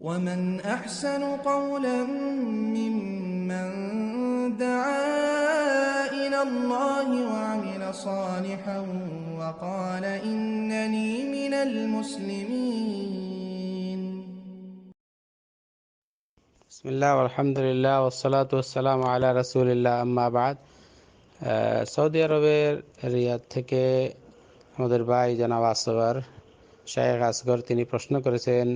ومن أحسن قولا ممن دعا إلى الله وعمل صالحا وقال إنني من المسلمين বিসমিল্লাহ আলহামদুলিল্লাহ ওসালাত ওসালাম আলা রাসুলিল্লাহ আম্মা বাদ আহ, সৌদি আরবের রিয়াদ থেকে আমাদের ভাই জানাব আসগর শায়েখ আসগর তিনি প্রশ্ন করেছেন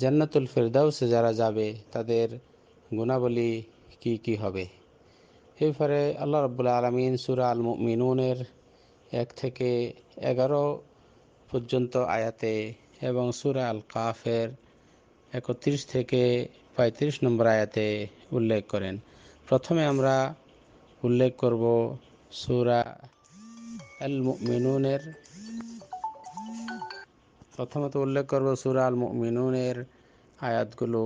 জান্নাতুল ফেরদাউসে যারা যাবে, তাদের গুণাবলী কি কি হবে? এই ব্যাপারে আল্লাহ রব্বুল আলমিন সুরা আল মিনুনের এক থেকে এগারো পর্যন্ত আয়াতে এবং সুরা আল কাফের একত্রিশ থেকে পঁয়ত্রিশ নম্বর আয়াতে উল্লেখ করেন। প্রথমে আমরা উল্লেখ করব সুরা আল মিনুনের প্রথমত উল্লেখ করব সুরাল মিনুনের আয়াতগুলো।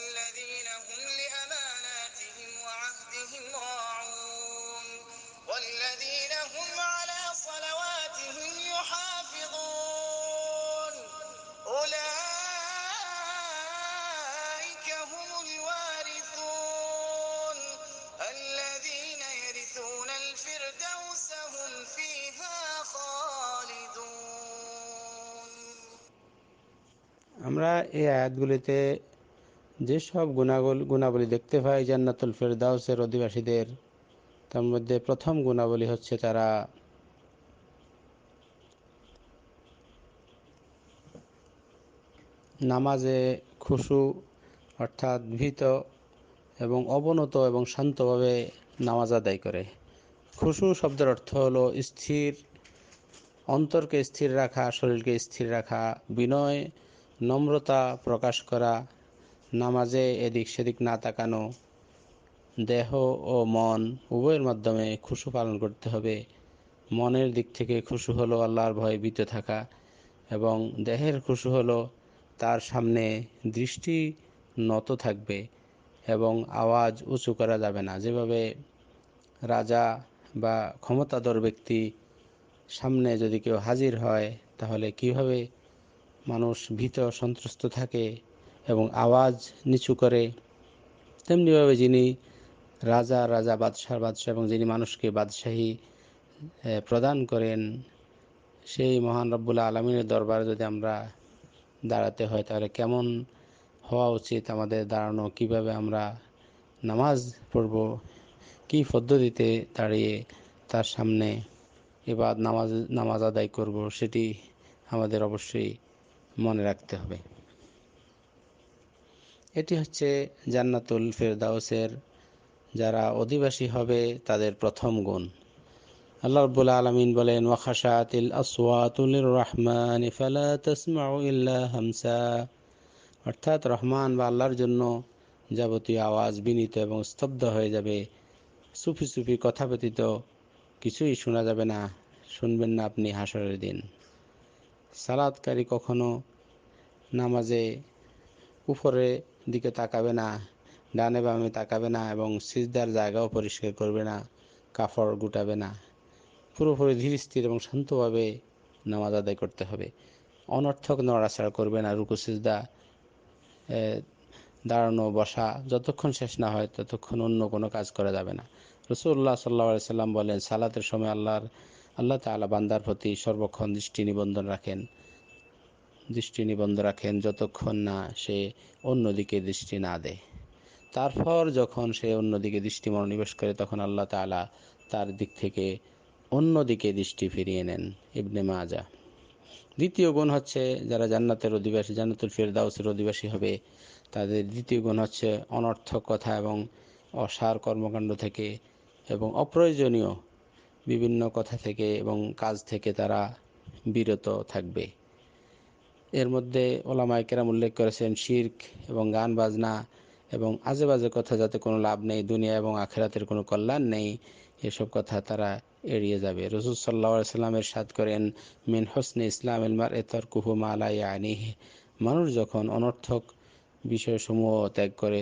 والذين هم لأماناتهم وعهدهم راعون والذين هم على صلواتهم يحافظون أولئك هم الوارثون الذين يرثون الفردوس هم فيها خالدون আমরা এই আয়াতগুলিতে যেসব গুণাগুল গুণাবলী দেখতে পাই জান্নাতুল ফেরদাউসের অধিবাসীদের, তার মধ্যে প্রথম গুণাবলী হচ্ছে তারা নামাজে খুশু, অর্থাৎ ভীত এবং অবনত এবং শান্তভাবে নামাজ আদায় করে। খুশু শব্দের অর্থ হলো স্থির, অন্তরকে স্থির রাখা, শরীরকে স্থির রাখা, বিনয়, নম্রতা প্রকাশ করা নামাজে এদিক সেদিক না তাকানো, দেহ ও মন উভয়ের মাধ্যমে খুশু পালন করতে হবে। মনের দিক থেকে খুশু হলো আল্লাহর ভয়ে ভীত থাকা এবং দেহের খুশু হলো তার সামনে দৃষ্টি নত থাকবে এবং আওয়াজ উঁচু করা যাবে না। যেভাবে রাজা বা ক্ষমতাধর ব্যক্তি সামনে যদি কেউ হাজির হয়, তাহলে কীভাবে মানুষ ভীত সন্ত্রস্ত থাকে? এবং আওয়াজ নিচু করে। তেমনিভাবে যিনি রাজা রাজা বাদশাহ বাদশাহ এবং যিনি মানুষকে বাদশাহী প্রদান করেন, সেই মহান রব্বুল্লা আলমিনের দরবারে যদি আমরা দাঁড়াতে হয়, তাহলে কেমন হওয়া উচিত? আমাদের দাঁড়ানো, কীভাবে আমরা নামাজ পড়ব? কি পদ্ধতিতে দাঁড়িয়ে তার সামনে এবার নামাজ নামাজ আদায় করব? সেটি আমাদের অবশ্যই মনে রাখতে হবে। এটি হচ্ছে জান্নাতুল ফেরদাউসের যারা অধিবাসী হবে তাদের প্রথম গুণ। আল্লাহ রব্বুল আলমিন বলেন ওয়াখাশাতিল আসওয়াতুল রহমান ফালা তাসমাউ ইল্লা হামসা। অর্থাৎ রহমান বা আল্লাহর জন্য যাবতীয় আওয়াজ বিনীত এবং স্তব্ধ হয়ে যাবে। সুফি সুফি কথা ব্যতীত কিছুই শোনা যাবে না। শুনবেন না আপনি হাসরের দিন। সালাদকারী কখনো নামাজে উপরে দিকে তাকাবে না, ডানে বামে তাকাবে না এবং সিজদার জায়গাও পরিষ্কার করবে না কাপড় গুটাবে না। পুরোপুরি ধীর, স্থির এবং শান্তভাবে নামাজ আদায় করতে হবে। অনর্থক নড়াচড়া করবে না, রুকু, সিজদা দাঁড়ানো, বসা, যতক্ষণ শেষ না হয় ততক্ষণ অন্য কোনো কাজ করা যাবে না। রসুল্লাহ সাল্লা সাল্লাম বলেন, সালাতের সময় আল্লাহর, আল্লাহ তাআলা বান্দার প্রতি সর্বক্ষণ দৃষ্টি নিবন্ধন রাখেন। দৃষ্টি নিবন্ধ রাখেন যতক্ষণ না সে অন্যদিকে দৃষ্টি না দেয়। তারপর যখন সে অন্যদিকে দৃষ্টি মনোনিবেশ করে, তখন আল্লাহ তাআলা তার দিক থেকে অন্যদিকে দৃষ্টি ফিরিয়ে নেন ইবনে মাজা দ্বিতীয় গুণ হচ্ছে যারা জান্নাতের অধিবাসী, জান্নাতুল ফেরদাউসের অধিবাসী হবে, তাদের দ্বিতীয় গুণ হচ্ছে অনর্থক কথা এবং অসার কর্মকাণ্ড থেকে এবং অপ্রয়োজনীয় বিভিন্ন কথা থেকে এবং কাজ থেকে তারা বিরত থাকবে। এর মধ্যে ওলামায় কেরাম উল্লেখ করেছেন শির্ক এবং গান বাজনা এবং আজে বাজে কথা যাতে কোনো লাভ নেই, দুনিয়া এবং আখেরাতের কোনো কল্যাণ নেই, এসব কথা তারা এড়িয়ে যাবে। রসুল সাল্লা সাল্লামের সাদ করেন, মিন হোসনে ইসলাম এলমার এতর কুহু মালাই আনিহ মানুষ যখন অনর্থক বিষয়সমূহ ত্যাগ করে,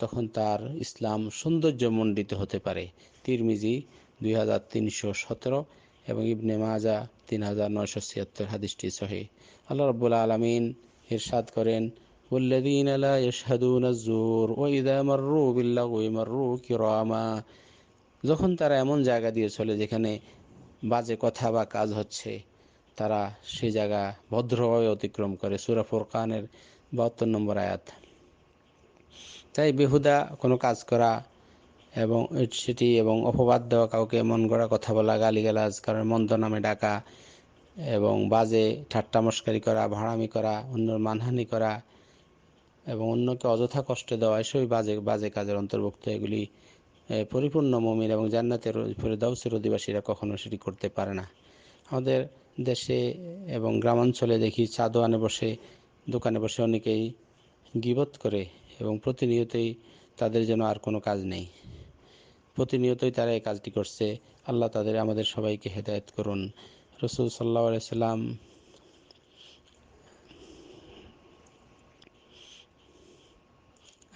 তখন তার ইসলাম সৌন্দর্যমণ্ডিত হতে পারে। তিরমিজি দুই হাজার তিনশো সতেরো এবং ইবনে মাজা তিন হাজার নয়শো ছিয়াত্তর হাদিসটি সহি আল্লাহ রব্বুল আলমিন ইরশাদ করেন والذين لا يشهدون الزور وإذا مروا باللغو مروا كراما যখন তারা এমন জায়গা দিয়ে চলে যেখানে বাজে কথা বা কাজ হচ্ছে তারা সেই জায়গা ভদ্রভাবে অতিক্রম করে সুরা ফোরকানের বাহাত্তর নম্বর আয়াত তাই বেহুদা কোনো কাজ করা এবং সেটি এবং অপবাদ দেওয়া, কাউকে মন গড়া কথা বলা, গালিগালাজ কারণ মন্দ নামে ডাকা এবং বাজে ঠাট্টা মস্কারি করা, ভাড়ামি করা, অন্যর মানহানি করা এবং অন্যকে অযথা কষ্ট দেওয়া, এসবই বাজে বাজে কাজের অন্তর্ভুক্ত। এগুলি পরিপূর্ণ মমিন এবং জান্নাতের ফেরদাউসের অধিবাসীরা কখনো সেটি করতে পারে না। আমাদের দেশে এবং গ্রামাঞ্চলে দেখি চা দোকানে বসে দোকানে বসে অনেকেই গিবত করে এবং প্রতিনিয়তই তাদের যেন আর কোনো কাজ নেই। প্রতিনিয়তই তারা এই কাজটি করছে। আল্লাহ তাদের আমাদের সবাইকে হেদায়ত করুন। রসুল সাল্লাহ সাল্লাম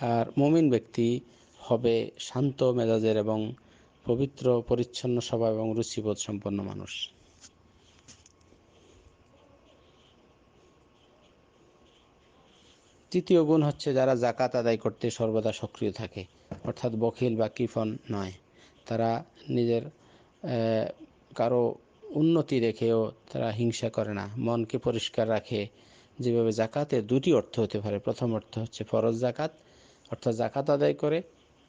আর মমিন ব্যক্তি হবে শান্ত মেজাজের এবং পবিত্র, পরিচ্ছন্ন স্বভাব এবং রুচিবোধ সম্পন্ন মানুষ। তৃতীয় গুণ হচ্ছে যারা জাকাত আদায় করতে সর্বদা সক্রিয় থাকে। অর্থাৎ বখিল বা কিফন নয়। তারা নিজের কারও উন্নতি রেখেও তারা হিংসা করে না। মনকে পরিষ্কার রাখে। যেভাবে জাকাতের দুটি অর্থ হতে পারে। প্রথম অর্থ হচ্ছে ফরজ জাকাত, অর্থাৎ জাকাত আদায় করে।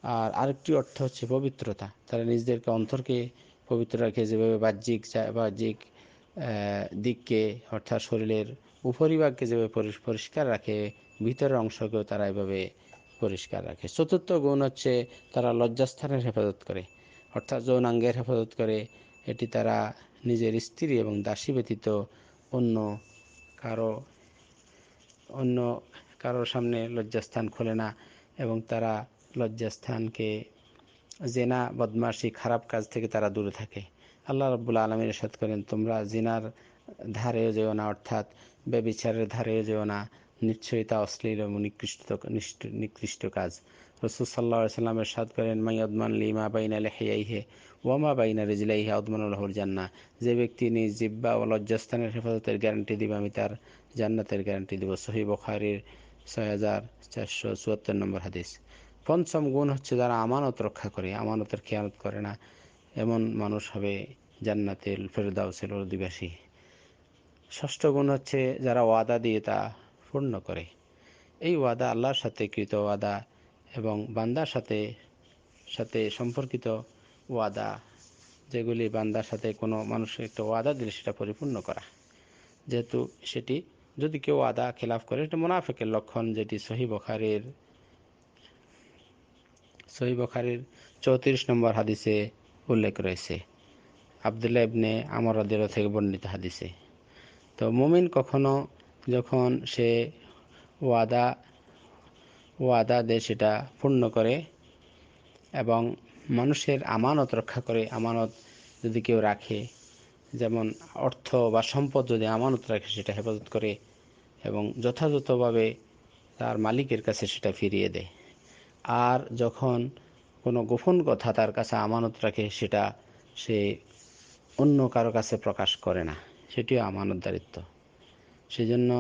আর আরেকটি অর্থ হচ্ছে পবিত্রতা। তারা নিজেদেরকে অন্তরকে পবিত্র রাখে। যেভাবে বাহ্যিক বাহ্যিক দিককে, অর্থাৎ শরীরের উপরিভাগকে যেভাবে পরিষ্কার রাখে, ভিতরের অংশকেও তারা এভাবে পরিষ্কার রাখে। চতুর্থ গুণ হচ্ছে তারা লজ্জাস্থানের হেফাজত করে। অর্থাৎ যৌনাঙ্গের হেফাজত করে। এটি তারা নিজের স্ত্রী এবং দাসী ব্যতীত অন্য কারও, অন্য কারোর সামনে লজ্জাস্থান খোলে না এবং তারা লজ্জাস্থানকে জেনা, বদমাশি, খারাপ কাজ থেকে তারা দূরে থাকে। আল্লাহ রব্বুল আলমীর সাথ করেন, তোমরা জিনার ধারেও যেও না, অর্থাৎ ব্যবিচারের ধারেও যেও না। নিশ্চয়ই তা অশ্লীল এবং নিকৃষ্ট নিকৃষ্ট কাজ। রসুল সাল্লা সাল্লামের সাদ করেন মাই অদমান লিমা বাইনা লেহাইহে ওয়ামা বাইনা রেজিলাইহা উদ্মানুল্লাহর জান্না যে ব্যক্তি নিজ জিব্বা ও লজ্জাস্থানের হেফাজতের গ্যারান্টি দিবে, আমি তার জান্নাতের গ্যারান্টি দিব। সহি বখারির ছয় হাজার চারশো চুয়াত্তর নম্বর হাদিস। পঞ্চম গুণ হচ্ছে যারা আমানত রক্ষা করে, আমানতের খেয়ালত করে না। এমন মানুষ হবে জান্নাতের ফেরদাউসের অধিবাসী। ষষ্ঠ গুণ হচ্ছে যারা ওয়াদা দিয়ে তা পূর্ণ করে। এই ওয়াদা আল্লাহর সাথে কৃত ওয়াদা এবং বান্দার সাথে সাথে সম্পর্কিত ওয়াদা, যেগুলি বান্দার সাথে কোনো মানুষের একটা ওয়াদা দিলে সেটা পরিপূর্ণ করা। যেহেতু সেটি যদি কেউ ওয়াদা খেলাফ করে, সেটা মোনাফেকের লক্ষণ যেটি সহি বখারের সহি বখারের চৌত্রিশ নম্বর হাদিসে উল্লেখ রয়েছে। আবদুল্লাহ ইবনে আমর রাদিয়াল্লাহু থেকে বর্ণিত হাদিসে। তো মুমিন কখনো যখন সে ওয়াদা ওয়াদা দেয় সেটা পূর্ণ করে এবং মানুষের আমানত রক্ষা করে, আমানত যদি কেউ রাখে, যেমন অর্থ বা সম্পদ যদি আমানত রাখে, সেটা হেফাজত করে এবং যথাযথভাবে তার মালিকের কাছে সেটা ফিরিয়ে দেয়। আর যখন কোনো গোপন কথা তার কাছে আমানত রাখে, সেটা সে অন্য কারও কাছে প্রকাশ করে না। সেটিও আমানতদারিত্ব সেজন্য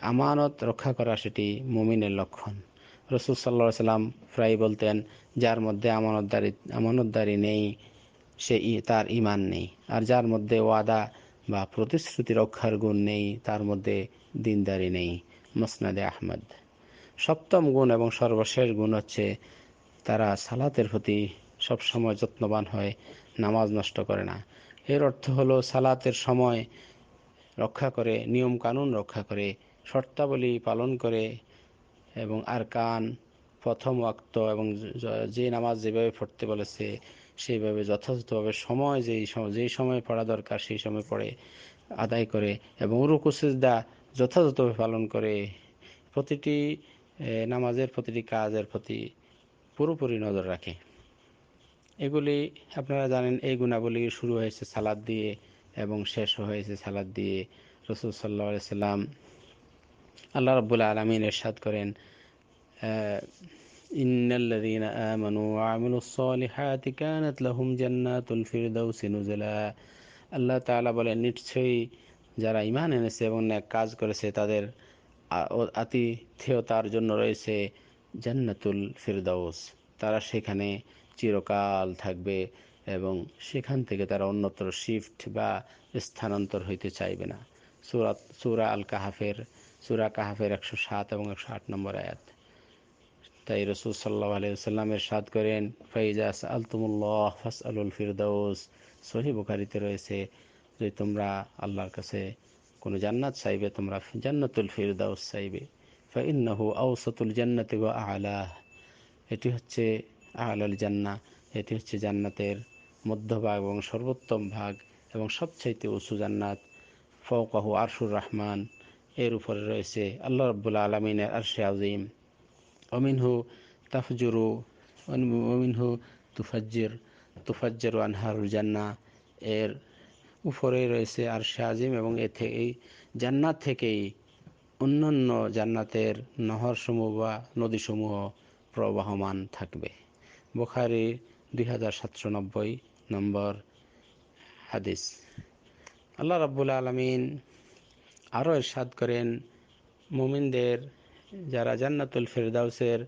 আমানত রক্ষা করা সেটি মুমিনের লক্ষণ। রসুল সাল্লা সাল্লাম প্রায় বলতেন, যার মধ্যে আমানতদারি আমানতদারি নেই, সে তার ইমান নেই। আর যার মধ্যে ওয়াদা বা প্রতিশ্রুতি রক্ষার গুণ নেই, তার মধ্যে দিনদারি নেই। মসনাদে আহমদ। সপ্তম গুণ এবং সর্বশেষ গুণ হচ্ছে, তারা সালাতের প্রতি সবসময় যত্নবান হয়, নামাজ নষ্ট করে না। এর অর্থ হলো, সালাতের সময় রক্ষা করে নিয়ম কানুন রক্ষা করে, শর্তাবলী পালন করে এবং আর কান প্রথম ওয়াক্ত এবং যে নামাজ যেভাবে পড়তে বলেছে, সেইভাবে যথাযথভাবে সময় যেই যেই সময় পড়া দরকার সেই সময় পড়ে, আদায় করে এবং রুকুসিজদা যথাযথভাবে পালন করে। প্রতিটি নামাজের প্রতিটি কাজের প্রতি পুরোপুরি নজর রাখে। এগুলি আপনারা জানেন, এই গুণাবলী শুরু হয়েছে সালাদ দিয়ে। এবং শেষ হয়েছে সালাদ দিয়ে রসুল সাল্লাহ সাল্লাম। আল্লাহ রব্বুল আলমিন এরশাদ করেন ইন্নাল্লাযীনা আমানু ওয়া আমিলুস সলিহাতি কানাত লাহুম জান্নাতুল ফিরদাউসি নুজুলা। আল্লাহ তাআলা বলেন, নিশ্চয়ই যারা ঈমান এনেছে এবং ন্যাক কাজ করেছে, তাদের আতিথেয়তার জন্য রয়েছে জান্নাতুল ফিরদাউস। তারা সেখানে চিরকাল থাকবে। এবং সেখান থেকে তারা অন্যত্র শিফট বা স্থানান্তর হইতে চাইবে না। সুরা সুরা আল কাহাফের সুরা কাহাফের একশো সাত এবং একশো আট নম্বর আয়াত। তাই রসুল সাল্লাহ আলিয়াল্লামের সাদ করেন ফাইজাস আলতুমুল্লাহ ফাস আলুল ফিরদাউস। সহি বুখারিতে রয়েছে যে তোমরা আল্লাহর কাছে কোনো জান্নাত চাইবে, তোমরা জান্নাতুল ফিরদাউস চাইবে। ফাইন্নাহু আউসাতুল জান্নাতি ওয়া আলাহ। এটি হচ্ছে আলাল জান্না এটি হচ্ছে জান্নাতের মধ্যভাগ এবং সর্বোত্তম ভাগ এবং সবচাইতে উঁচু জান্নাত ফৌকাহু আরশুর রহমান। এর উপরে রয়েছে আল্লাহ রব্বুল্লা আলমিনের আরশে আজিম অমিনহু তাফজুরু অমিনহু তুফাজ্জির, তুফাজ্জর আনহারুল জান্না এর উপরে রয়েছে আরশে আজিম এবং এ এই জান্নাত থেকেই অন্যান্য জান্নাতের নহরসমূহ বা নদীসমূহ প্রবাহমান থাকবে। বুখারি দুই হাজার সাতশো নব্বই নম্বর হাদিস। আল্লাহ রাব্বুল আলমিন আরও এরশাদ করেন, মুমিনদের যারা জান্নাতুল ফেরদাউসের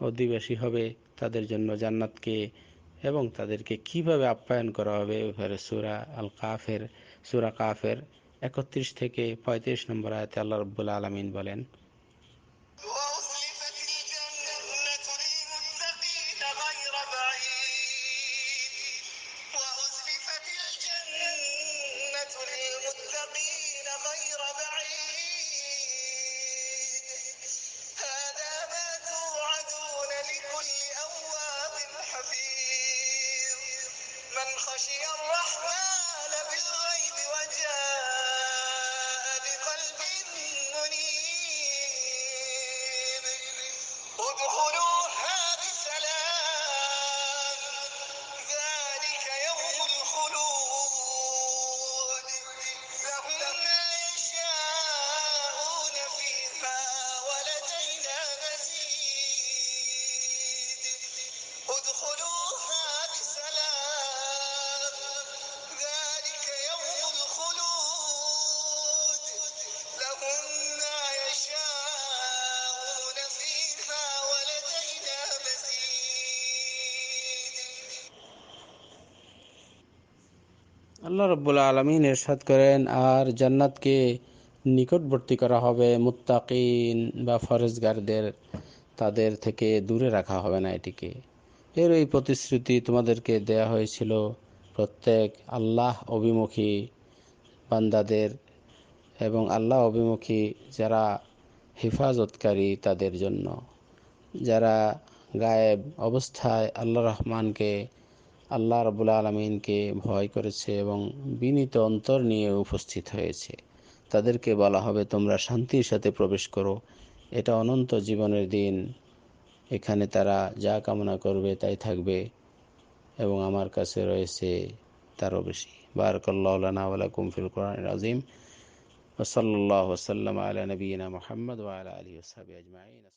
অধিবাসী হবে, তাদের জন্য জান্নাতকে এবং তাদেরকে কীভাবে আপ্যায়ন করা হবে, এবারে সুরা আল কাফের সুরা কাফের একত্রিশ থেকে পঁয়ত্রিশ নম্বর আয়তে আল্লাহ রব্বুল আলমিন বলেন আল্লাহ রব্বুল আলমিন এরশাদ করেন, আর জান্নাতকে নিকটবর্তী করা হবে মুত্তাকিন বা ফরেজগারদের, তাদের থেকে দূরে রাখা হবে না এটিকে। এর এই প্রতিশ্রুতি তোমাদেরকে দেয়া হয়েছিল প্রত্যেক আল্লাহ অভিমুখী বান্দাদের এবং আল্লাহ অভিমুখী যারা হেফাজতকারী তাদের জন্য। যারা গায়েব অবস্থায় আল্লাহ রহমানকে আল্লাহ রবুল আলমিনকে ভয় করেছে এবং বিনীত অন্তর নিয়ে উপস্থিত হয়েছে। তাদেরকে বলা হবে, তোমরা শান্তির সাথে প্রবেশ করো। এটা অনন্ত জীবনের দিন। এখানে তারা যা কামনা করবে তাই থাকবে এবং আমার কাছে রয়েছে তারও বেশি। বারকাল্লাহ ওয়ালাকুম ফিল কোরআন আজিম ওসল্লাহ ওসাল্লাম আলা নবীনা মোহাম্মদ ওয়ালা আলী ওসাবি আজমাইন।